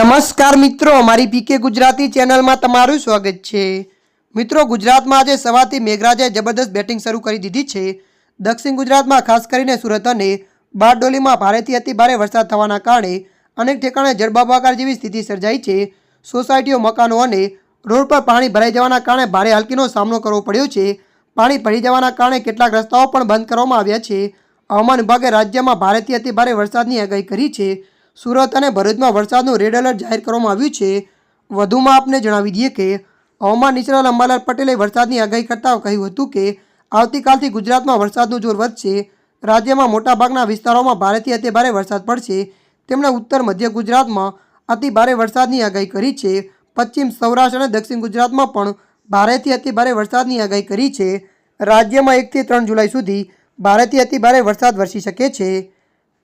નમસ્કાર મિત્રો મારી પીકે ગુજરાતી ચેનલમાં તમારું સ્વાગત છે. મિત્રો, ગુજરાતમાં આજે સવારથી મેઘરાજાએ જબરદસ્ત બેટિંગ શરૂ કરી દીધી છે. દક્ષિણ ગુજરાતમાં ખાસ કરીને સુરત અને બારડોલીમાં ભારેથી અતિ ભારે વરસાદ થવાના કારણે અનેક ઠેકાણે જળબાબાકાર જેવી સ્થિતિ સર્જાઈ છે. સોસાયટીઓ, મકાનો અને રોડ પર પાણી ભરાઈ જવાના કારણે ભારે હાલકીનો સામનો કરવો પડ્યો છે. પાણી ભરી જવાના કારણે કેટલાક રસ્તાઓ પણ બંધ કરવામાં આવ્યા છે. હવામાન વિભાગે રાજ્યમાં ભારેથી અતિ ભારે વરસાદની આગાહી કરી છે. સુરત અને ભરૂચમાં વરસાદનું રેડ એલર્ટ જાહેર કરવામાં આવ્યું છે. વધુમાં આપને જણાવી દઈએ કે, હવામાન નિષ્ણાત અંબાલાલ પટેલે વરસાદની આગાહી કરતા કહ્યું હતું કે, આવતીકાલથી ગુજરાતમાં વરસાદનું જોર વધશે. રાજ્યમાં મોટાભાગના વિસ્તારોમાં ભારેથી અતિભારે વરસાદ પડશે. તેમણે ઉત્તર મધ્ય ગુજરાતમાં અતિભારે વરસાદની આગાહી કરી છે. પશ્ચિમ સૌરાષ્ટ્ર અને દક્ષિણ ગુજરાતમાં પણ ભારેથી અતિભારે વરસાદની આગાહી કરી છે. રાજ્યમાં એકથી ત્રણ જુલાઈ સુધી ભારેથી અતિભારે વરસાદ વરસી શકે છે.